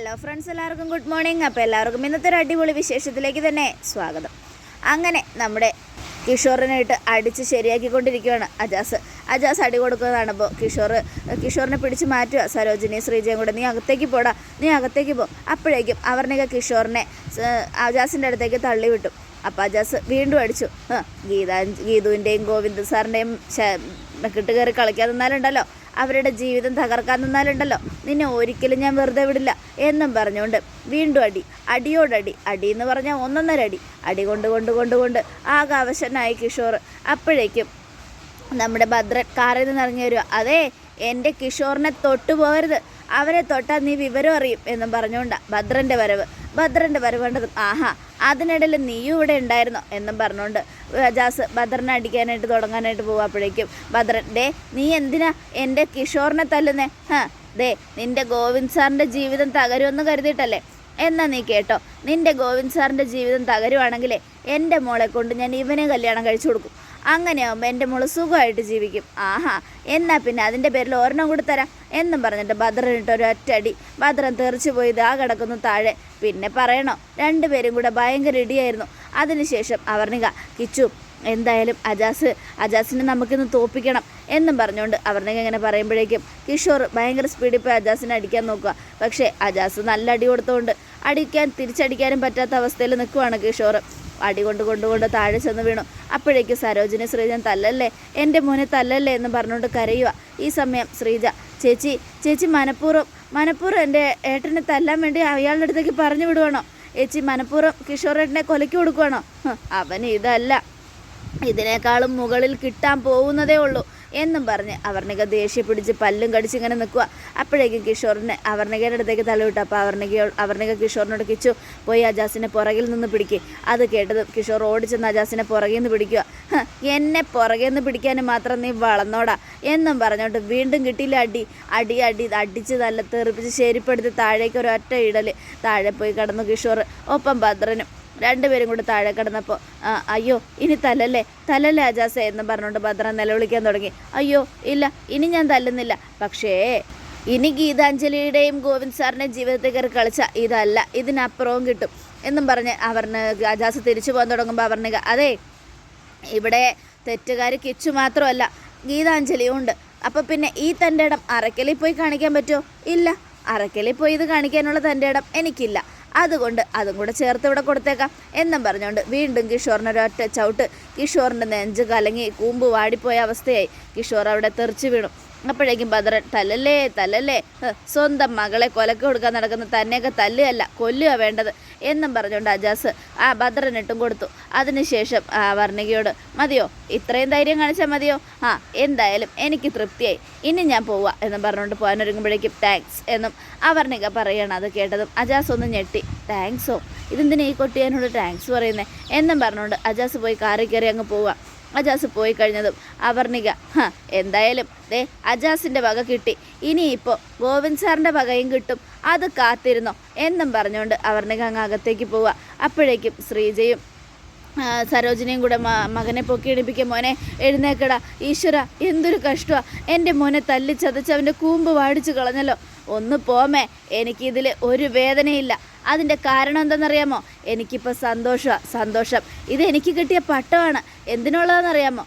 Hello friends എല്ലാവർക്കും good morning അപ്പോൾ എല്ലാവർക്കും ഇന്നത്തെ ഒരു അടിപൊളി വിശേഷത്തിലേക്ക് തന്നെ സ്വാഗതം. അങ്ങനെ നമ്മുടെ കിഷോറിനായിട്ട് അടിച്ച് ശരിയാക്കിക്കൊണ്ടിരിക്കുകയാണ് അജാസ്. അജാസ് അടി കൊടുക്കുന്നതാണ് അപ്പോൾ കിഷോർ കിഷോറിനെ പിടിച്ച് മാറ്റുക. സരോജിനി ശ്രീജയും കൂടെ നീ അകത്തേക്ക് പോടാ നീ അകത്തേക്ക് പോ. അപ്പോഴേക്കും അവരുടെയൊക്കെ കിഷോറിനെ അജാസിന്റെ അടുത്തേക്ക് തള്ളി വിട്ടു അപ്പോൾ അജാസ് വീണ്ടും അടിച്ചു. ഗീതാ ഗീതുവിന്റെയും ഗോവിന്ദ് സാറിന്റെയും കിട്ടുകയറി കളിക്കാതെന്നാലുണ്ടല്ലോ അവരുടെ ജീവിതം തകർക്കാൻ നിന്നാലുണ്ടല്ലോ. നിന്നെ ഒരിക്കലും ഞാൻ വെറുതെ വിടില്ല എന്നും പറഞ്ഞുകൊണ്ട് വീണ്ടും അടി. അടിയോടടി അടി. എന്ന് പറഞ്ഞാൽ ഒന്നൊന്നര അടി. അടി കൊണ്ട് കൊണ്ട് കൊണ്ട് കൊണ്ട് ആകെ അവശനായി കിഷോർ. അപ്പോഴേക്കും നമ്മുടെ ഭദ്രൻ കാറിൽ നിന്ന് ഇറങ്ങി വരിക അതെ എന്റെ കിഷോറിനെ തൊട്ടു പോകരുത് അവരെ തൊട്ടാൽ നീ വിവരം അറിയും എന്നും പറഞ്ഞുകൊണ്ടാ ഭദ്രന്റെ വരവ്. ഭദ്രന്റെ വരവ് കണ്ടതും ആഹാ അതിനിടയിൽ നീയും ഇവിടെ ഉണ്ടായിരുന്നോ? എന്നും പറഞ്ഞുകൊണ്ട് ജാസ് ഭദ്രനെ അടിക്കാനായിട്ട് തുടങ്ങാനായിട്ട് പോകും ഭദ്രൻ ദേ നീ എന്തിനാ എന്റെ കിഷോറിനെ തല്ലുന്നേ? ഹാ ദേ നിന്റെ ഗോവിന്ദ് സാറിന്റെ ജീവിതം തകരുമെന്ന് കരുതിയിട്ടല്ലേ? എന്നാ നീ കേട്ടോ നിന്റെ ഗോവിന്ദ് സാറിന്റെ ജീവിതം തകരുവാണെങ്കിലേ എന്റെ മോളെ കൊണ്ട് ഞാൻ ഇവനെ കല്യാണം കഴിച്ചു കൊടുക്കും. അങ്ങനെയാകുമ്പോൾ എന്റെ മോൾ സുഖമായിട്ട് ജീവിക്കും. ആഹാ എന്നാൽ പിന്നെ അതിന്റെ പേരിൽ ഒരെണ്ണം കൂടി തരാം എന്നും പറഞ്ഞിട്ട് ഭദ്രനിട്ട് ഒരു ഒറ്റടി. ഭദ്രൻ തെറിച്ചു പോയി ഇതാ കിടക്കുന്നു താഴെ. പിന്നെ പറയണോ രണ്ടുപേരും കൂടെ ഭയങ്കര ഇടിയായിരുന്നു. അതിനുശേഷം അവർണിക കിച്ചു എന്തായാലും അജാസ് അജാസിനെ നമുക്കിന്ന് തോപ്പിക്കണം എന്നും പറഞ്ഞുകൊണ്ട് അവർണിക ഇങ്ങനെ പറയുമ്പോഴേക്കും കിഷോർ ഭയങ്കര സ്പീഡിൽ പോയി അജാസിനെ അടിക്കാൻ നോക്കുക പക്ഷേ അജാസ് നല്ല അടി കൊടുത്തുകൊണ്ട് അടിക്കാൻ തിരിച്ചടിക്കാനും പറ്റാത്ത അവസ്ഥയിൽ നിൽക്കുവാണ് കിഷോർ. അടി കൊണ്ട് കൊണ്ടുകൊണ്ട് താഴെ ചെന്ന് വീണു. അപ്പോഴേക്ക് സരോജിനി ശ്രീജൻ തല്ലല്ലേ? എന്റെ മോനെ തല്ലല്ലേ എന്ന് പറഞ്ഞുകൊണ്ട് കരയുക. ഈ സമയം ശ്രീജ ചേച്ചി ചേച്ചി മനഃപൂർവം മനഃപൂർവം എന്റെ ഏട്ടനെ തല്ലാൻ വേണ്ടി അയാളുടെ അടുത്തേക്ക് പറഞ്ഞു വിടുവാണോ? ചേച്ചി മനഃപൂർവം കിഷോറേട്ടനെ കൊലയ്ക്ക് കൊടുക്കുവാണോ? അവന് ഇതല്ല. ഇതിനേക്കാളും മുകളിൽ കിട്ടാൻ പോകുന്നതേ ഉള്ളൂ. എന്നും പറഞ്ഞ് അവർണിക ദേഷ്യം പിടിച്ച് പല്ലും കടിച്ച് ഇങ്ങനെ നിൽക്കുക അപ്പോഴേക്കും കിഷോറിനെ അവർണികയുടെ അടുത്തേക്ക് തലവിട്ടു അപ്പോൾ അവർണിക അവർണിക കിഷോറിനോട് കിച്ചു പോയി അജാസിനെ പുറകിൽ നിന്ന് പിടിക്കുക അത് കേട്ടത് കിഷോർ ഓടിച്ചെന്ന് അജാസിനെ പുറകിൽ നിന്ന് പിടിക്കുക എന്നെ പുറകിൽ നിന്ന് പിടിക്കാനും മാത്രം നീ വളർന്നോടാ. എന്നും പറഞ്ഞോട്ട് വീണ്ടും കിട്ടിയില്ല അടി. അടി അടി അടിച്ച് നല്ല തെറിപ്പിച്ച് ശരിപ്പെടുത്തി താഴേക്ക് ഒരു ഒറ്റ ഇടൽ താഴെ പോയി കടന്നു കിഷോർ ഒപ്പം ഭദ്രനും. രണ്ടുപേരും കൂടി താഴെ കിടന്നപ്പോൾ അയ്യോ ഇനി തല്ലല്ലേ തല്ലല്ലേ അജാസ എന്ന് പറഞ്ഞുകൊണ്ട് ഭദ്ര നിലവിളിക്കാൻ തുടങ്ങി. അയ്യോ ഇല്ല ഇനി ഞാൻ തല്ലുന്നില്ല. പക്ഷേ ഇനി ഗീതാഞ്ജലിയുടെയും ഗോവിന്ദ് സാറിന്റെയും ജീവിതത്തിൽ കയറി കളിച്ച ഇതല്ല ഇതിനപ്പുറവും കിട്ടും എന്നും പറഞ്ഞ് അവർന്ന് അജാസ് തിരിച്ചു പോകാൻ തുടങ്ങുമ്പോൾ അവർണിക അതെ ഇവിടെ തെറ്റുകാർ കിച്ചു മാത്രമല്ല ഗീതാഞ്ജലിയും ഉണ്ട്. അപ്പോൾ പിന്നെ ഈ തന്റെ ഇടം അറക്കലിൽ പോയി കാണിക്കാൻ പറ്റുമോ ഇല്ല അറക്കലിൽ പോയി ഇത് കാണിക്കാനുള്ള തന്റെ ഇടം എനിക്കില്ല. അതുകൊണ്ട് അതും കൂടെ ചേർത്ത് ഇവിടെ കൊടുത്തേക്കാം. എന്നും പറഞ്ഞുകൊണ്ട് വീണ്ടും കിഷോറിന് ഒരൊറ്റ ചവിട്ട്. കിഷോറിന്റെ നെഞ്ച് കലങ്ങി കൂമ്പ് വാടിപ്പോയ അവസ്ഥയായി. കിഷോർ അവിടെ തെറിച്ചു വീണു. അപ്പോഴേക്കും ഭദ്രൻ തല്ലല്ലേ തല്ലല്ലേ? സ്വന്തം മകളെ കൊലക്ക് കൊടുക്കാൻ നടക്കുന്ന തന്നെയൊക്കെ തല്ലുകയല്ല കൊല്ലുക വേണ്ടത്. എന്നും പറഞ്ഞുകൊണ്ട് അജാസ് ആ ഭദ്രനിട്ടും കൊടുത്തു. അതിനുശേഷം ആ വർണികയോട് മതിയോ? ഇത്രയും ധൈര്യം കാണിച്ചാൽ മതിയോ? ആ എന്തായാലും എനിക്ക് തൃപ്തിയായി. ഇനി ഞാൻ പോവാ എന്നും പറഞ്ഞുകൊണ്ട് പോകാനൊരുങ്ങുമ്പോഴേക്കും താങ്ക്സ് എന്നും ആ വർണിക പറയുകയാണ് അത് കേട്ടതും. അജാസ് ഒന്ന് ഞെട്ടി താങ്ക്സോ? ഇതെന്തിനാ ഈ കൊട്ടിയാനോട് താങ്ക്സ് പറയുന്നത് എന്നും പറഞ്ഞുകൊണ്ട് അജാസ് പോയി കാറി കയറി അങ്ങ് പോവുക അജാസ് പോയി കഴിഞ്ഞതും അവർണിക ഹ എന്തായാലും ദേ അജാസിന്റെ വക കിട്ടി. ഇനിയിപ്പോൾ ഗോവിന്ദ് സാറിന്റെ വകയും കിട്ടും. അത് കാത്തിരുന്നോ എന്നും പറഞ്ഞുകൊണ്ട് അവർണിക അങ്ങ് അകത്തേക്ക് പോവുക. അപ്പോഴേക്കും ശ്രീജയും സരോജിനെയും കൂടെ മകനെ പൊക്കി എണിപ്പിക്കുക. മോനെ എഴുന്നേക്കടാ. ഈശ്വര എന്തൊരു കഷ്ടമാണ് എന്റെ മോനെ തല്ലി ചതച്ച് അവന്റെ കൂമ്പ് വാടിച്ചു കളഞ്ഞല്ലോ. ഒന്ന് പോമേ. എനിക്കിതിൽ ഒരു വേദനയില്ല. അതിന്റെ കാരണം എന്തെന്നറിയാമോ എനിക്കിപ്പോൾ സന്തോഷമാണ് സന്തോഷം. ഇത് എനിക്ക് കിട്ടിയ പട്ടമാണ്. എന്തിനുള്ളതെന്നറിയാമോ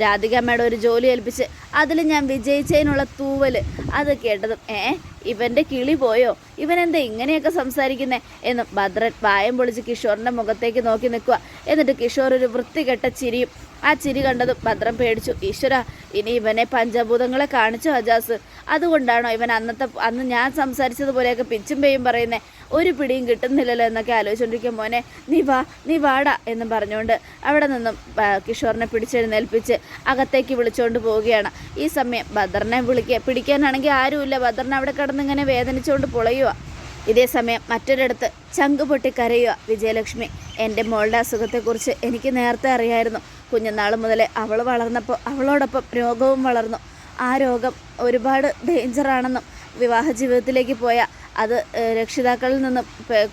രാധികമ്മയുടെ ഒരു ജോലി ഏൽപ്പിച്ച് അതിൽ ഞാൻ വിജയിച്ചതിനുള്ള തൂവൽ അത് കേട്ടതും ഏ ഇവന്റെ കിളി പോയോ? ഇവനെന്താ ഇങ്ങനെയൊക്കെ സംസാരിക്കുന്നേ? എന്ന് ഭദ്രൻ വായം പൊളിച്ച് കിഷോറിന്റെ മുഖത്തേക്ക് നോക്കി നിൽക്കുക എന്നിട്ട് കിഷോർ ഒരു വൃത്തികെട്ട ചിരിയും ആ ചിരി കണ്ടതും ഭദ്രം പേടിച്ചു ഈശ്വര ഇനി ഇവനെ പഞ്ചഭൂതങ്ങളെ കാണിച്ചു അജാസ്. അതുകൊണ്ടാണോ ഇവൻ അന്നത്തെ അന്ന് ഞാൻ സംസാരിച്ചതുപോലെയൊക്കെ പിച്ചും പേയും പറയുന്നേ? ഒരു പിടിയും കിട്ടുന്നില്ലല്ലോ എന്നൊക്കെ ആലോചിച്ചുകൊണ്ടിരിക്കും മോനെ. നീ വാ നീ വാടാ എന്നും പറഞ്ഞുകൊണ്ട് അവിടെ നിന്നും കിഷോറിനെ പിടിച്ചെഴുന്നേൽപ്പിച്ച് അകത്തേക്ക് വിളിച്ചുകൊണ്ട് പോവുകയാണ്. ഈ സമയം ഭദ്രനെ വിളിക്കുക പിടിക്കാനാണെങ്കിൽ ആരുമില്ല. ഭദ്രൻ അവിടെ കിടന്നിങ്ങനെ വേദനിച്ചുകൊണ്ട് പൊളയുക ഇതേ സമയം മറ്റൊരിടത്ത് ചങ്ക് പൊട്ടി കരയുക വിജയലക്ഷ്മി. എന്റെ മോളുടെ അസുഖത്തെക്കുറിച്ച് എനിക്ക് നേരത്തെ അറിയായിരുന്നു. കുഞ്ഞുനാൾ മുതലേ അവൾ വളർന്നപ്പോൾ അവളോടൊപ്പം രോഗവും വളർന്നു. ആ രോഗം ഒരുപാട് ഡേഞ്ചറാണെന്നും വിവാഹ ജീവിതത്തിലേക്ക് പോയ അത് രക്ഷിതാക്കളിൽ നിന്നും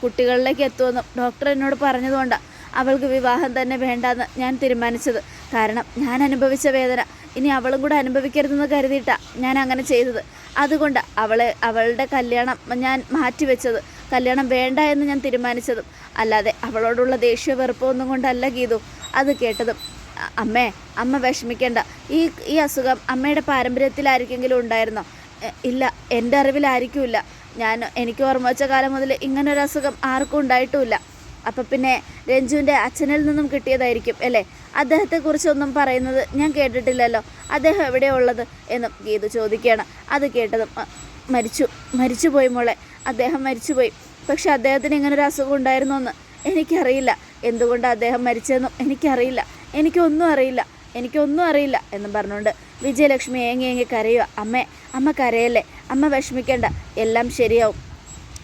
കുട്ടികളിലേക്ക് എത്തുമെന്നും ഡോക്ടർ എന്നോട് പറഞ്ഞതുകൊണ്ടാണ് അവൾക്ക് വിവാഹം തന്നെ വേണ്ടാന്ന് ഞാൻ തീരുമാനിച്ചത്. കാരണം ഞാൻ അനുഭവിച്ച വേദന. ഇനി അവളും കൂടെ അനുഭവിക്കരുതെന്ന് കരുതിയിട്ടാണ് ഞാൻ അങ്ങനെ ചെയ്തത്. അതുകൊണ്ട് അവളെ അവളുടെ കല്യാണം ഞാൻ മാറ്റിവെച്ചത്. കല്യാണം വേണ്ട എന്ന് ഞാൻ തീരുമാനിച്ചതും അല്ലാതെ അവളോടുള്ള ദേഷ്യ വെറുപ്പമൊന്നും കൊണ്ടല്ല ഗീതു. അത് കേട്ടതും "അ- അമ്മേ അമ്മ വിഷമിക്കേണ്ട. ഈ ഈ അസുഖം അമ്മയുടെ പാരമ്പര്യത്തിലായിരിക്കെങ്കിലും ഉണ്ടായിരുന്നോ? ഇല്ല എന്റെ അറിവിലായിരിക്കില്ല ഞാൻ എനിക്ക് ഓർമ്മ വെച്ച കാലം മുതൽ ഇങ്ങനൊരു അസുഖം ആർക്കും ഉണ്ടായിട്ടുമില്ല. അപ്പം പിന്നെ രഞ്ജുവിന്റെ അച്ഛനിൽ നിന്നും കിട്ടിയതായിരിക്കും അല്ലേ? അദ്ദേഹത്തെക്കുറിച്ചൊന്നും പറയുന്നത് ഞാൻ കേട്ടിട്ടില്ലല്ലോ. അദ്ദേഹം എവിടെയുള്ളത് എന്നും ഗീതു ചോദിക്കുകയാണ്. അത് കേട്ടതും മരിച്ചു മരിച്ചു മരിച്ചുപോയി മോളെ. അദ്ദേഹം മരിച്ചുപോയി. പക്ഷെ അദ്ദേഹത്തിന് ഇങ്ങനൊരു അസുഖം ഉണ്ടായിരുന്നോ എന്ന് എനിക്കറിയില്ല. എന്തുകൊണ്ട് അദ്ദേഹം മരിച്ചതെന്നും എനിക്കറിയില്ല. എനിക്കൊന്നും അറിയില്ല. എനിക്കൊന്നും അറിയില്ല എന്നും പറഞ്ഞുകൊണ്ട് വിജയലക്ഷ്മി ഏങ്ങി ഏങ്ങി കരയുക. അമ്മേ അമ്മ കരയല്ലേ? അമ്മ വിഷമിക്കേണ്ട. എല്ലാം ശരിയാവും.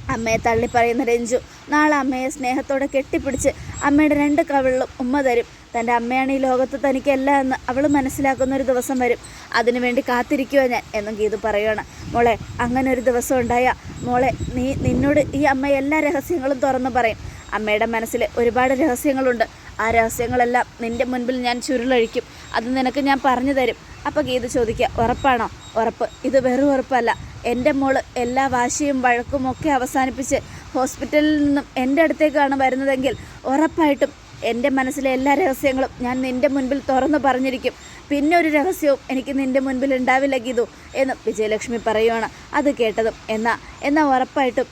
അമ്മയെ തള്ളിപ്പറയുന്ന രഞ്ജു നാളെ അമ്മയെ സ്നേഹത്തോടെ കെട്ടിപ്പിടിച്ച് അമ്മയുടെ രണ്ട് കവിളിലും ഉമ്മ തരും. തന്റെ അമ്മയാണ് ഈ ലോകത്ത് തനിക്കല്ല എന്ന് അവൾ മനസ്സിലാക്കുന്ന ഒരു ദിവസം വരും. അതിനുവേണ്ടി കാത്തിരിക്കുക ഞാൻ എന്നും ഗീതു പറയുകയാണ് മോളെ അങ്ങനെ ഒരു ദിവസം ഉണ്ടായ മോളെ നീ നിന്നോട് ഈ അമ്മ എല്ലാ രഹസ്യങ്ങളും തുറന്നു പറയും. അമ്മയുടെ മനസ്സിൽ ഒരുപാട് രഹസ്യങ്ങളുണ്ട്. ആ രഹസ്യങ്ങളെല്ലാം നിന്റെ മുൻപിൽ ഞാൻ ചുരുളഴിക്കും. അത് നിനക്ക് ഞാൻ പറഞ്ഞു തരും. അപ്പോൾ ഗീത ചോദിക്കുക ഉറപ്പാണോ? ഉറപ്പ്. ഇത് വെറും ഉറപ്പല്ല. എന്റെ മോൾ എല്ലാ വാശിയും വഴക്കും ഒക്കെ അവസാനിപ്പിച്ച് ഹോസ്പിറ്റലിൽ നിന്നും എന്റെ അടുത്തേക്കാണ് വരുന്നതെങ്കിൽ ഉറപ്പായിട്ടും എന്റെ മനസ്സിലെ എല്ലാ രഹസ്യങ്ങളും ഞാൻ നിന്റെ മുൻപിൽ തുറന്നു പറഞ്ഞിരിക്കും. പിന്നെ ഒരു രഹസ്യവും എനിക്ക് നിന്റെ മുൻപിൽ ഉണ്ടാവില്ല ഗീതു എന്ന് വിജയലക്ഷ്മി പറയുവാണ്. അത് കേട്ടതും എന്നാ എന്നാൽ ഉറപ്പായിട്ടും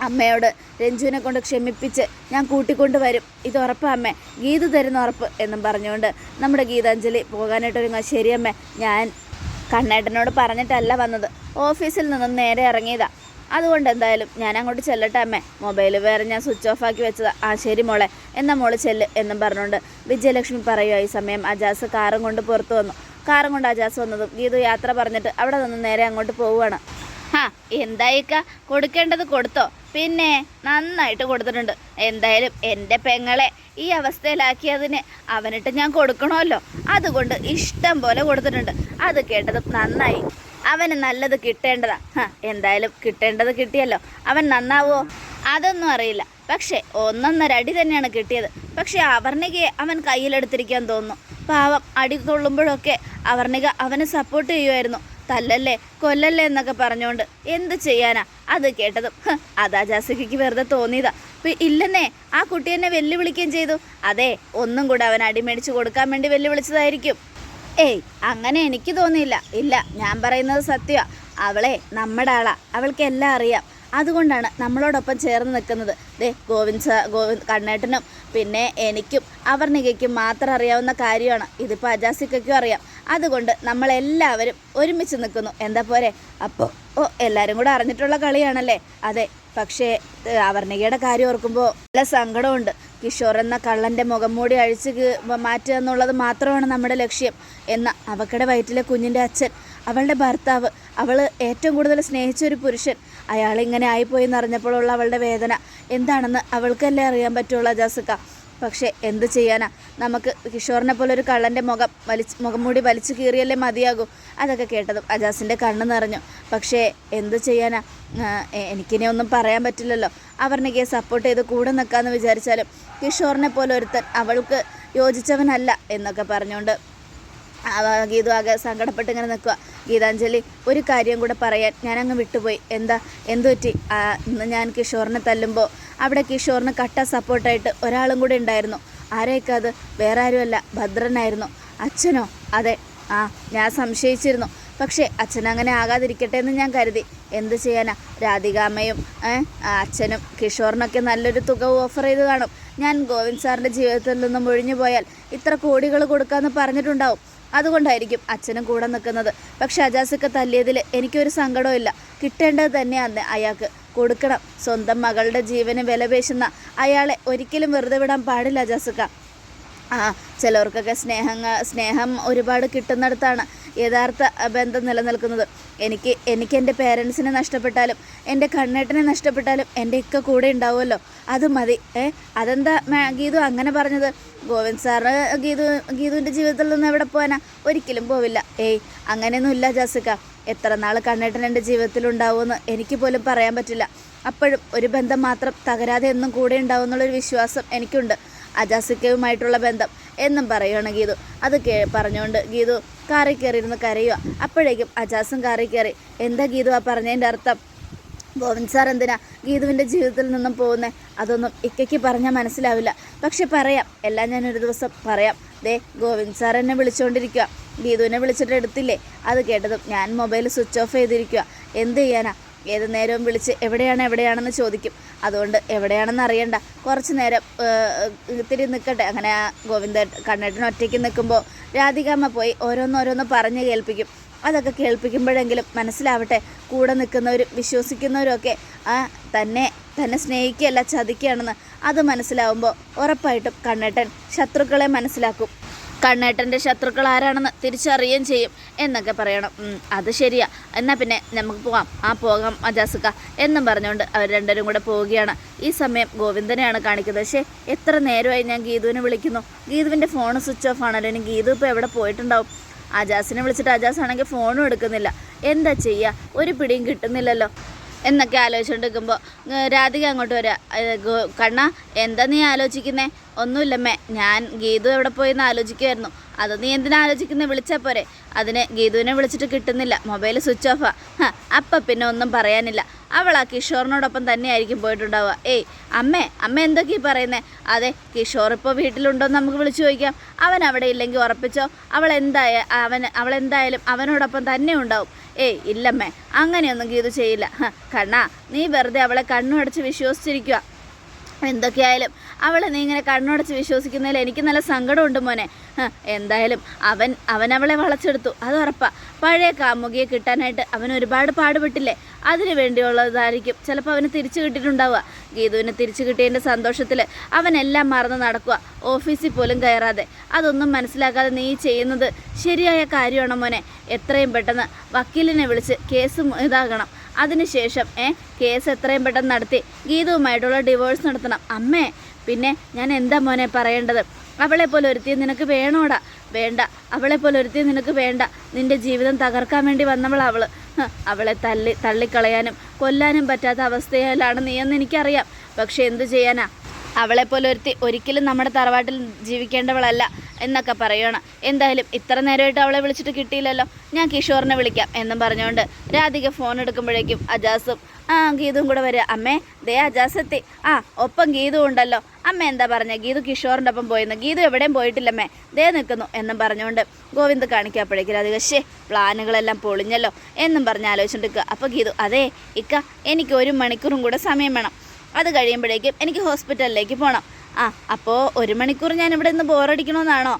അമ്മയോട് രഞ്ജുവിനെ കൊണ്ട് ക്ഷമിപ്പിച്ച് ഞാൻ കൂട്ടിക്കൊണ്ട് വരും. ഇത് ഉറപ്പാ അമ്മേ. ഗീതു തരുന്ന ഉറപ്പ് എന്നും പറഞ്ഞുകൊണ്ട് നമ്മുടെ ഗീതാഞ്ജലി പോകാനായിട്ടൊരുങ്ങ ശരിയമ്മേ ഞാൻ കണ്ണേട്ടനോട് പറഞ്ഞിട്ടല്ല വന്നത്. ഓഫീസിൽ നിന്നും നേരെ ഇറങ്ങിയതാ. അതുകൊണ്ട് എന്തായാലും ഞാൻ അങ്ങോട്ട് ചെല്ലട്ടെ അമ്മേ. മൊബൈൽ വേറെ ഞാൻ സ്വിച്ച് ഓഫ് ആക്കി വെച്ചതാ. ആ ശരി മോളെ. എന്നാ മോൾ ചെല്ല് എന്നും പറഞ്ഞുകൊണ്ട് വിജയലക്ഷ്മി പറയുക ഈ സമയം അജാസ് കാറും കൊണ്ട് പുറത്തു വന്നു. കാറും കൊണ്ട് അജാസ് വന്നതും ഗീതു യാത്ര പറഞ്ഞിട്ട് അവിടെ നിന്ന് നേരെ അങ്ങോട്ട് പോവുകയാണ്. എന്തായിക്ക കൊടുക്കേണ്ടത് കൊടുത്തോ. പിന്നെ നന്നായിട്ട് കൊടുത്തിട്ടുണ്ട്. എന്തായാലും എന്റെ പെങ്ങളെ ഈ അവസ്ഥയിലാക്കിയതിന് അവനിട്ട് ഞാൻ കൊടുക്കണമല്ലോ. അതുകൊണ്ട് ഇഷ്ടം പോലെ കൊടുത്തിട്ടുണ്ട്. അത് കേട്ടത് നന്നായി. അവന് നല്ലത് കിട്ടേണ്ടതാ. എന്തായാലും കിട്ടേണ്ടത് കിട്ടിയല്ലോ. അവൻ നന്നാവോ? അതൊന്നും അറിയില്ല. പക്ഷേ ഒന്നൊന്നര അടി തന്നെയാണ് കിട്ടിയത്. പക്ഷേ അവർണിക അവൻ കയ്യിലെടുത്തിരിക്കാൻ തോന്നുന്നു. പാവം അടി കൊള്ളുമ്പോഴൊക്കെ അവർണിക അവനെ സപ്പോർട്ട് ചെയ്യുമായിരുന്നു. തല്ലല്ലേ കൊല്ലല്ലേ എന്നൊക്കെ പറഞ്ഞുകൊണ്ട് എന്ത് ചെയ്യാനാ? അത് കേട്ടതും. "ഹ്, അതാ ജാസിക്കയ്ക്ക് വെറുതെ തോന്നിയതാ. ഇല്ലെന്നേ ആ കുട്ടി എന്നെ വെല്ലുവിളിക്കുകയും ചെയ്തു. അതെ ഒന്നും കൂടെ അവൻ അടിമേടിച്ച് കൊടുക്കാൻ വേണ്ടി വെല്ലുവിളിച്ചതായിരിക്കും. ഏയ് അങ്ങനെ എനിക്ക് തോന്നിയില്ല. ഇല്ല ഞാൻ പറയുന്നത് സത്യമാ അവളെ നമ്മുടെ ആളാ. അവൾക്ക് എല്ലാം അറിയാം. അതുകൊണ്ടാണ് നമ്മളോടൊപ്പം ചേർന്ന് നിൽക്കുന്നത്. ദേ ഗോവിന്ദ് സാ ഗോവിന്ദ് കണ്ണേട്ടനും പിന്നെ എനിക്കും അവർണികയ്ക്കും മാത്രം അറിയാവുന്ന കാര്യമാണ്. ഇതിപ്പോൾ അജാസിക്കും അറിയാം. അതുകൊണ്ട് നമ്മളെല്ലാവരും ഒരുമിച്ച് നിൽക്കുന്നു. എന്താ പോരെ? അപ്പോൾ ഓ എല്ലാവരും കൂടെ അറിഞ്ഞിട്ടുള്ള കളിയാണല്ലേ? അതെ പക്ഷേ അവർണികയുടെ കാര്യം ഓർക്കുമ്പോൾ നല്ല സങ്കടമുണ്ട്. കിഷോർ എന്ന കള്ളന്റെ മുഖം മൂടി അഴിച്ച് മാറ്റുക എന്നുള്ളത് മാത്രമാണ് നമ്മുടെ ലക്ഷ്യം. എന്ന അവക്കടെ വയറ്റിലെ കുഞ്ഞിന്റെ അച്ഛൻ അവളുടെ ഭർത്താവ് അവൾ ഏറ്റവും കൂടുതൽ സ്നേഹിച്ച ഒരു പുരുഷൻ. അയാൾ ഇങ്ങനെ ആയിപ്പോയി എന്നറിഞ്ഞപ്പോഴുള്ള അവളുടെ വേദന. എന്താണെന്ന് അവൾക്കല്ലേ അറിയാൻ പറ്റുള്ളൂ ജാസുക്ക പക്ഷേ എന്ത് ചെയ്യാനാ? നമുക്ക് കിഷോറിനെ പോലെ ഒരു കള്ളന്റെ മുഖം വലിച്ച് മുഖം മൂടി വലിച്ചു കീറിയല്ലേ മതിയാകൂ? അതൊക്കെ കേട്ടതും അജാസിന്റെ കണ്ണ് നിറഞ്ഞു. പക്ഷേ എന്ത് ചെയ്യാനാ? എനിക്കിനെ ഒന്നും പറയാൻ പറ്റില്ലല്ലോ. അവർണികയെ സപ്പോർട്ട് ചെയ്ത് കൂടെ നിൽക്കാമെന്ന് വിചാരിച്ചാലും കിഷോറിനെ പോലെ ഒരുത്തൻ അവൾക്ക് യോജിച്ചവനല്ല എന്നൊക്കെ പറഞ്ഞുകൊണ്ട് ഗീതു ആകെ സങ്കടപ്പെട്ട് ഇങ്ങനെ നിൽക്കുക ഗീതാഞ്ജലി ഒരു കാര്യം കൂടെ പറയാൻ ഞാനങ്ങ് വിട്ടുപോയി. എന്താ എന്തുപറ്റി? ഇന്ന് ഞാൻ കിഷോറിനെ തല്ലുമ്പോൾ അവിടെ കിഷോറിന് കട്ട സപ്പോർട്ടായിട്ട് ഒരാളും കൂടെ ഉണ്ടായിരുന്നു. ആരെയൊക്കെ അത്? വേറെ ആരുമല്ല ഭദ്രനായിരുന്നു. അച്ഛനോ? അതെ. ആ ഞാൻ സംശയിച്ചിരുന്നു. പക്ഷേ അച്ഛനങ്ങനെ ആകാതിരിക്കട്ടെ എന്ന് ഞാൻ കരുതി. എന്ത് ചെയ്യാനാ? രാധികാമ്മയും അച്ഛനും കിഷോറിനൊക്കെ നല്ലൊരു തുക ഓഫർ ചെയ്ത് കാണും. ഞാൻ ഗോവിന്ദ് സാറിന്റെ ജീവിതത്തിൽ നിന്നും ഒഴിഞ്ഞു പോയാൽ ഇത്ര കോടികൾ കൊടുക്കാമെന്ന് പറഞ്ഞിട്ടുണ്ടാവും. അതുകൊണ്ടായിരിക്കും അച്ഛനും കൂടെ നിൽക്കുന്നത്. പക്ഷെ അജാസൊക്കെ തല്ലിയതിൽ എനിക്കൊരു സങ്കടവും ഇല്ല കിട്ടേണ്ടത് തന്നെയാണ് അയാൾക്ക്. കൊടുക്കണം. സ്വന്തം മകളുടെ ജീവന് വിലപേശുന്ന അയാളെ ഒരിക്കലും വെറുതെ വിടാൻ പാടില്ല അജാസുക്ക. ആ ചിലവർക്കൊക്കെ സ്നേഹങ്ങൾ സ്നേഹം ഒരുപാട് കിട്ടുന്നിടത്താണ് യഥാർത്ഥ ബന്ധം നിലനിൽക്കുന്നത്. എനിക്ക് എനിക്ക് എന്റെ പേരൻസിനെ നഷ്ടപ്പെട്ടാലും എന്റെ കണ്ണേട്ടനെ നഷ്ടപ്പെട്ടാലും എന്റെ കൂടെ ഉണ്ടാവുമല്ലോ. അത് മതി. ഏ? അതെന്താ ഗീതു അങ്ങനെ പറഞ്ഞത്? ഗോവിന്ദ് സാറ് ഗീതു ഗീതുവിന്റെ ജീവിതത്തിൽ നിന്ന് എവിടെ പോകാനാ ഒരിക്കലും പോവില്ല. ഏയ് അങ്ങനെയൊന്നും ഇല്ല ജാസിക്ക. എത്ര നാൾ കണ്ണേട്ടൻ എന്റെ ജീവിതത്തിൽ ഉണ്ടാവുമെന്ന് എനിക്ക് പോലും പറയാൻ പറ്റില്ല. അപ്പോഴും ഒരു ബന്ധം മാത്രം തകരാതെ എന്നും കൂടെ ഉണ്ടാവും എന്നുള്ളൊരു വിശ്വാസം എനിക്കുണ്ട്. അജാസിക്കയുമായിട്ടുള്ള ബന്ധം. എന്നും പറയുകയാണ് ഗീതു. അത് കേ പറഞ്ഞുകൊണ്ട് ഗീതു കാറിൽ കയറിയിരുന്ന് കരയുക. അപ്പോഴേക്കും അജാസും കാറി കയറി എന്താ ഗീതു ആ പറഞ്ഞതിന്റെ അർത്ഥം? ഗോവിന്ദ് സാർ എന്തിനാ ഗീതുവിന്റെ ജീവിതത്തിൽ നിന്നും പോകുന്നത് അതൊന്നും ഇക്കയ്ക്ക് പറഞ്ഞാൽ മനസ്സിലാവില്ല. പക്ഷെ പറയാം. എല്ലാം ഞാനൊരു ദിവസം പറയാം. ദേ ഗോവിന്ദ് സാർ എന്നെ വിളിച്ചുകൊണ്ടിരിക്കുക ഗീതുവിനെ വിളിച്ചിട്ട് എടുത്തില്ലേ? അത് കേട്ടതും ഞാൻ മൊബൈൽ സ്വിച്ച് ഓഫ് ചെയ്തിരിക്കുക. എന്ത് ചെയ്യാനാ? ഏത് നേരവും വിളിച്ച് എവിടെയാണ് എവിടെയാണെന്ന് ചോദിക്കും. അതുകൊണ്ട് എവിടെയാണെന്ന് അറിയണ്ട. കുറച്ച് നേരം ഇത്തിരി നിൽക്കട്ടെ അങ്ങനെ ആ ഗോവിന്ദ കണ്ണേട്ടൻ ഒറ്റയ്ക്ക് നിൽക്കുമ്പോൾ രാധികാമ്മ പോയി ഓരോന്നോരോന്ന് പറഞ്ഞ് കേൾപ്പിക്കും. അതൊക്കെ കേൾപ്പിക്കുമ്പോഴെങ്കിലും മനസ്സിലാവട്ടെ കൂടെ നിൽക്കുന്നവരും വിശ്വസിക്കുന്നവരും ഒക്കെ ആ തന്നെ തന്നെ സ്നേഹിക്കുകയല്ല ചതിക്കുകയാണെന്ന്. അത് മനസ്സിലാവുമ്പോൾ ഉറപ്പായിട്ടും കണ്ണേട്ടൻ ശത്രുക്കളെ മനസ്സിലാക്കും. കണ്ണേട്ടന്റെ ശത്രുക്കൾ ആരാണെന്ന് തിരിച്ചറിയുകയും ചെയ്യും എന്നൊക്കെ പറയണം. അത് ശരിയാ. എന്നാൽ പിന്നെ നമുക്ക് പോകാം ആ പോകാം അജാസുക്ക എന്നും പറഞ്ഞുകൊണ്ട് അവർ രണ്ടുപേരും കൂടെ പോവുകയാണ്. ഈ സമയം ഗോവിന്ദനെയാണ് കാണിക്കുന്നത്. പക്ഷേ എത്ര നേരമായി ഞാൻ ഗീതുവിനെ വിളിക്കുന്നു. ഗീതുവിന്റെ ഫോൺ സ്വിച്ച് ഓഫ് ആണല്ലോ. ഇനി ഗീതു ഇപ്പോൾ എവിടെ പോയിട്ടുണ്ടാവും? അജാസിനെ വിളിച്ചിട്ട് അജാസ് ആണെങ്കിൽ ഫോണും എടുക്കുന്നില്ല. എന്താ ചെയ്യുക? ഒരു പിടിയും കിട്ടുന്നില്ലല്ലോ. എന്നൊക്കെ ആലോചിച്ചുകൊണ്ടിരിക്കുമ്പോൾ രാധിക അങ്ങോട്ട് വരിക കണ്ണ എന്താ നീ ആലോചിക്കുന്നേ? ഒന്നുമില്ലമ്മേ. ഞാൻ ഗീതു എവിടെ പോയെന്ന് ആലോചിക്കുമായിരുന്നു അത് നീ എന്തിനാ ആലോചിക്കുന്നത് വിളിച്ചാൽ പോരെ. അതിന് ഗീതുവിനെ വിളിച്ചിട്ട് കിട്ടുന്നില്ല. മൊബൈൽ സ്വിച്ച് ഓഫാ. അപ്പം പിന്നെ ഒന്നും പറയാനില്ല. അവൾ ആ കിഷോറിനോടൊപ്പം തന്നെയായിരിക്കും പോയിട്ടുണ്ടാവുക. ഏയ് അമ്മേ അമ്മ എന്തൊക്കെയാ പറയുന്നേ? അതെ കിഷോർ ഇപ്പോൾ വീട്ടിലുണ്ടോയെന്ന് നമുക്ക് വിളിച്ചു ചോദിക്കാം. അവൻ അവിടെ ഇല്ലെങ്കിൽ ഉറപ്പിച്ചോ? അവൾ എന്തായ അവൻ അവൾ എന്തായാലും അവനോടൊപ്പം തന്നെ ഉണ്ടാവും. ഏയ് ഇല്ലമ്മേ അങ്ങനെയൊന്നും ഗീതു ചെയ്യില്ല. കണ്ണാ നീ വെറുതെ അവളെ കണ്ണുമടച്ച് വിശ്വസിച്ചിരിക്കുക എന്തൊക്കെയായാലും അവളെ നീ ഇങ്ങനെ കണ്ണുടച്ച് വിശ്വസിക്കുന്നതിൽ എനിക്ക് നല്ല സങ്കടമുണ്ട് മോനെ. എന്തായാലും അവൻ അവൻ അവളെ വളച്ചെടുത്തു. അത് ഉറപ്പാ. പഴയ കാമുകിയെ കിട്ടാനായിട്ട് അവൻ ഒരുപാട് പാടുപെട്ടില്ലേ? അതിനു വേണ്ടിയുള്ളതായിരിക്കും. ചിലപ്പോൾ അവന് തിരിച്ചു കിട്ടിയിട്ടുണ്ടാവുക. ഗീതുവിനെ തിരിച്ചു കിട്ടിയതിന്റെ സന്തോഷത്തിൽ അവനെല്ലാം മറന്ന് നടക്കുക. ഓഫീസിൽ പോലും കയറാതെ. അതൊന്നും മനസ്സിലാക്കാതെ നീ ചെയ്യുന്നത് ശരിയായ കാര്യമാണോ മോനെ? എത്രയും പെട്ടെന്ന് വക്കീലിനെ വിളിച്ച് കേസ് ഇതാകണം. അതിനുശേഷം ഏ കേസ് എത്രയും പെട്ടെന്ന് നടത്തി. ഗീതവുമായിട്ടുള്ള ഡിവോഴ്സ് നടത്തണം. അമ്മേ പിന്നെ ഞാൻ എന്താ മോനെ പറയേണ്ടത്? അവളെ പോലെ ഒരുത്തി നിനക്ക് വേണോടാ? വേണ്ട. അവളെ പോലെ ഒരുത്തി നിനക്ക് വേണ്ട. നിന്റെ ജീവിതം തകർക്കാൻ വേണ്ടി വന്നവൾ അവൾ. അവളെ തള്ളി തള്ളിക്കളയാനും കൊല്ലാനും പറ്റാത്ത അവസ്ഥയിലാണ് നീയെന്ന് എനിക്കറിയാം. പക്ഷെ എന്തു ചെയ്യാനാ? അവളെപ്പോലെ ഒരുത്തി ഒരിക്കലും നമ്മുടെ തറവാട്ടിൽ ജീവിക്കേണ്ടവളല്ല എന്നൊക്കെ പറയണം എന്തായാലും ഇത്ര നേരമായിട്ട് അവളെ വിളിച്ചിട്ട് കിട്ടിയില്ലല്ലോ. ഞാൻ കിഷോറിനെ വിളിക്കാം എന്നും പറഞ്ഞുകൊണ്ട് രാധിക ഫോൺ എടുക്കുമ്പോഴേക്കും അജാസും ആ ഗീതും കൂടെ വരിക അമ്മേ ദേ അജാസ് എത്തി. ആ ഒപ്പം ഗീതു ഉണ്ടല്ലോ. അമ്മ എന്താ പറഞ്ഞ? ഗീതു കിഷോറിന്റെ ഒപ്പം പോയെന്ന്. ഗീതു എവിടെയും പോയിട്ടില്ലമ്മേ. ദേ നിൽക്കുന്നു എന്നും പറഞ്ഞുകൊണ്ട് ഗോവിന്ദ് കാണിക്കപ്പോഴേക്കും രാധിക. ശേ പ്ലാനുകളെല്ലാം പൊളിഞ്ഞല്ലോ എന്നും പറഞ്ഞ് ആലോചിച്ചിട്ട് അപ്പോൾ ഗീതു അതെ ഇക്ക എനിക്ക് ഒരു മണിക്കൂറും കൂടെ സമയം വേണം. അത് കഴിയുമ്പോഴേക്കും എനിക്ക് ഹോസ്പിറ്റലിലേക്ക് പോകണം ആ അപ്പോൾ ഒരു മണിക്കൂർ ഞാൻ ഇവിടെ നിന്ന് ബോറടിക്കണമെന്നാണോ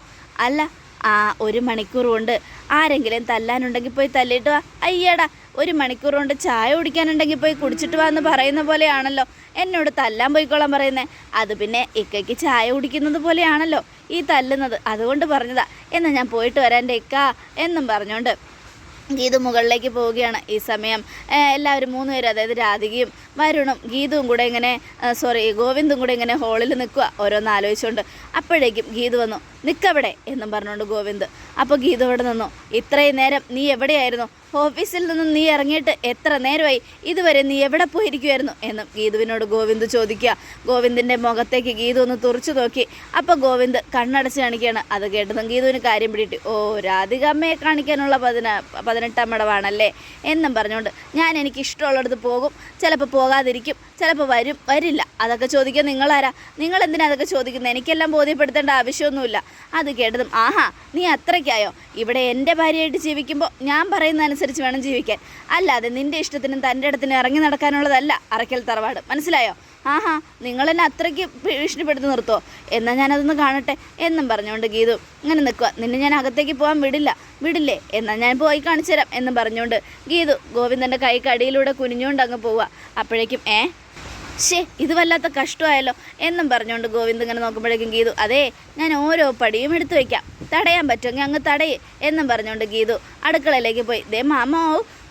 അല്ല ആ ഒരു മണിക്കൂർ കൊണ്ട് ആരെങ്കിലും തല്ലാനുണ്ടെങ്കിൽ പോയി തല്ലിയിട്ട് വാ. അയ്യടാ ഒരു മണിക്കൂർ കൊണ്ട് ചായ കുടിക്കാനുണ്ടെങ്കിൽ പോയി കുടിച്ചിട്ട് വാ എന്ന് പറയുന്ന പോലെയാണല്ലോ. എന്നോട് തല്ലാൻ പോയിക്കോളാൻ പറയുന്നത് അത് പിന്നെ ഇക്കയ്ക്ക് ചായ കുടിക്കുന്നത് പോലെയാണല്ലോ ഈ തല്ലുന്നത്. അതുകൊണ്ട് പറഞ്ഞതാ. എന്നാൽ ഞാൻ പോയിട്ട് വരാന്റെ ഇക്കാ ഇക്ക എന്നും പറഞ്ഞുകൊണ്ട് ഗീതു മുകളിലേക്ക് പോവുകയാണ് ഈ സമയം. എല്ലാവരും മൂന്ന് പേരും അതായത് രാധികയും വരുണും ഗീതുവും കൂടെ ഇങ്ങനെ സോറി ഗോവിന്ദും കൂടെ ഇങ്ങനെ ഹോളിൽ നിൽക്കുക ഓരോന്ന് ആലോചിച്ചുകൊണ്ട് അപ്പോഴേക്കും ഗീതു വന്നു നിൽക്കവിടെ എന്നും പറഞ്ഞുകൊണ്ട് ഗോവിന്ദ് അപ്പോൾ ഗീത ഇവിടെ നിന്നു. ഇത്രയും നേരം നീ എവിടെയായിരുന്നു? ഓഫീസിൽ നിന്നും നീ ഇറങ്ങിയിട്ട് എത്ര നേരമായി? ഇതുവരെ നീ എവിടെ പോയിരിക്കുമായിരുന്നു എന്നും ഗീതുവിനോട് ഗോവിന്ദ് ചോദിക്കുക. ഗോവിന്ദിന്റെ മുഖത്തേക്ക് ഗീതു ഒന്ന് തുറച്ചു നോക്കി. അപ്പോൾ ഗോവിന്ദ് കണ്ണടച്ച് കാണിക്കുകയാണ്. അത് കേട്ടതും ഗീതുവിന് കാര്യം പിടിയിട്ട് ഓ രാധികമ്മയെ കാണിക്കാനുള്ള പതിന പതിനെട്ടാം മടവാണല്ലേ എന്നും പറഞ്ഞുകൊണ്ട് ഞാൻ എനിക്ക് ഇഷ്ടമുള്ളിടത്ത് പോകും. ചിലപ്പോൾ പോകാതിരിക്കും. ചിലപ്പോൾ വരും വരില്ല. അതൊക്കെ ചോദിക്കാൻ നിങ്ങളാരാ? നിങ്ങൾ എന്തിനാ അതൊക്കെ ചോദിക്കുന്നത്? എനിക്കെല്ലാം ബോധ്യപ്പെടുത്തേണ്ട ആവശ്യമൊന്നുമില്ല. അത് കേട്ടതും ആഹാ നീ അത്രയ്ക്കായോ? ഇവിടെ എന്റെ ഭാര്യയായിട്ട് ജീവിക്കുമ്പോൾ ഞാൻ പറയുന്ന അനുസരിച്ച് വേണം ജീവിക്കാൻ. അല്ലാതെ നിന്റെ ഇഷ്ടത്തിനും തന്റെ ഇടത്തിനും ഇറങ്ങി നടക്കാനുള്ളതല്ല അറയ്ക്കൽ തറവാട്. മനസ്സിലായോ? ആഹാ നിങ്ങൾ എന്നെ അത്രയ്ക്ക് ഭീഷണിപ്പെടുത്തി നിർത്തോ. എന്നാൽ ഞാനതൊന്ന് കാണട്ടെ എന്നും പറഞ്ഞുകൊണ്ട് ഗീതു ഇങ്ങനെ നിൽക്കുക നിന്നെ ഞാൻ അകത്തേക്ക് പോകാൻ വിടില്ല വിടില്ലേ? എന്നാൽ ഞാൻ പോയി കാണിച്ചു തരാം എന്നും പറഞ്ഞുകൊണ്ട് ഗീതു ഗോവിന്ദന്റെ കൈക്കടിയിലൂടെ കുനിഞ്ഞുകൊണ്ട് അങ്ങ് പോവുക അപ്പോഴേക്കും ഏ? ഷേ ഇത് വല്ലാത്ത കഷ്ടമായല്ലോ എന്നും പറഞ്ഞുകൊണ്ട് ഗോവിന്ദ് ഇങ്ങനെ നോക്കുമ്പോഴേക്കും ഗീതു അതെ ഞാൻ ഓരോ പടിയും എടുത്തു വയ്ക്കാം തടയാൻ പറ്റുമെങ്കിൽ അങ്ങ് തടയേ എന്നും പറഞ്ഞുകൊണ്ട് ഗീതു അടുക്കളയിലേക്ക് പോയി. ദേ മാമോ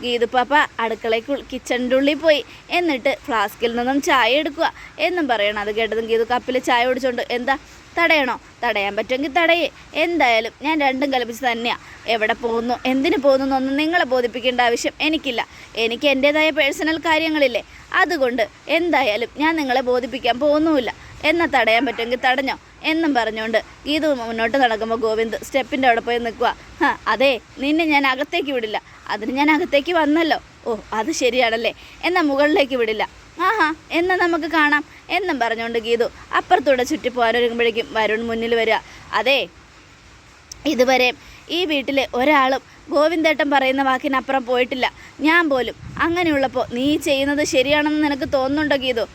ഗീതു പാപ്പ അടുക്കളയ്ക്ക് കിച്ചണിന്റെ ഉള്ളിൽ പോയി. എന്നിട്ട് ഫ്ലാസ്കിൽ നിന്നും ചായ എടുക്കുക എന്നും പറയണം. അത് കേട്ടതും ഗീതു കപ്പിൽ ചായ കുടിച്ചോണ്ട് എന്താ തടയണോ? തടയാൻ പറ്റുമെങ്കിൽ തടയേ. എന്തായാലും ഞാൻ രണ്ടും കൽപ്പിച്ച് തന്നെയാണ് എവിടെ പോകുന്നു? എന്തിനു പോകുന്നു എന്നൊന്നും നിങ്ങളെ ബോധിപ്പിക്കേണ്ട ആവശ്യം എനിക്കില്ല. എനിക്ക് എന്റേതായ പേഴ്സണൽ കാര്യങ്ങളില്ലേ. അതുകൊണ്ട് എന്തായാലും ഞാൻ നിങ്ങളെ ബോധിപ്പിക്കാൻ പോകുന്നുമില്ല. എന്നാൽ തടയാൻ പറ്റുമെങ്കിൽ തടഞ്ഞോ? എന്നും പറഞ്ഞുകൊണ്ട് ഗീതു മുന്നോട്ട് നടക്കുമ്പോൾ ഗോവിന്ദ് സ്റ്റെപ്പിന്റെ അവിടെ പോയി നിൽക്കുക അതെ നിന്നെ ഞാൻ അകത്തേക്ക് വിടില്ല. അതിന് ഞാൻ അകത്തേക്ക് വന്നല്ലോ. ഓ അത് ശരിയാണല്ലേ. എന്നാൽ മുകളിലേക്ക് വിടില്ല. ആഹാ എന്നാൽ നമുക്ക് കാണാം എന്നും പറഞ്ഞുകൊണ്ട് ഗീതു അപ്പുറത്തൂടെ ചുറ്റി പോകാനൊരുങ്ങുമ്പോഴേക്കും വരുൺ മുന്നിൽ വരിക. അതെ ഇതുവരെ ഈ വീട്ടിലെ ഒരാളും ഗോവിന്ദേട്ടൻ പറയുന്ന വാക്കിനപ്പുറം പോയിട്ടില്ല. ഞാൻ പോലും. അങ്ങനെയുള്ളപ്പോൾ നീ ചെയ്യുന്നത് ശരിയാണെന്ന് നിനക്ക് തോന്നുന്നുണ്ടോ ഗീതു?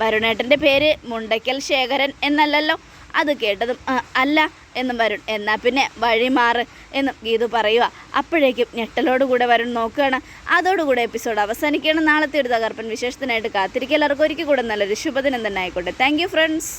വരുണേട്ടന്റെ പേര് മുണ്ടയ്ക്കൽ ശേഖരൻ എന്നല്ലല്ലോ. അത് കേട്ടതും അല്ല എന്നും വരുൺ. എന്നാൽ പിന്നെ വഴി മാറ് എന്നും ഗീതു പറയുക അപ്പോഴേക്കും ഞെട്ടലോടുകൂടെ വരുൺ നോക്കുകയാണ്. അതോടുകൂടെ എപ്പിസോഡ് അവസാനിക്കുകയാണ്. നാളത്തെ ഒരു തകർപ്പൻ വിശേഷത്തിനായിട്ട് കാത്തിരിക്കുക. എല്ലാവർക്കും ഒരിക്കൽ കൂടെ നല്ലൊരു ശുഭദിനം തന്നെ ആയിക്കോട്ടെ. Thank friends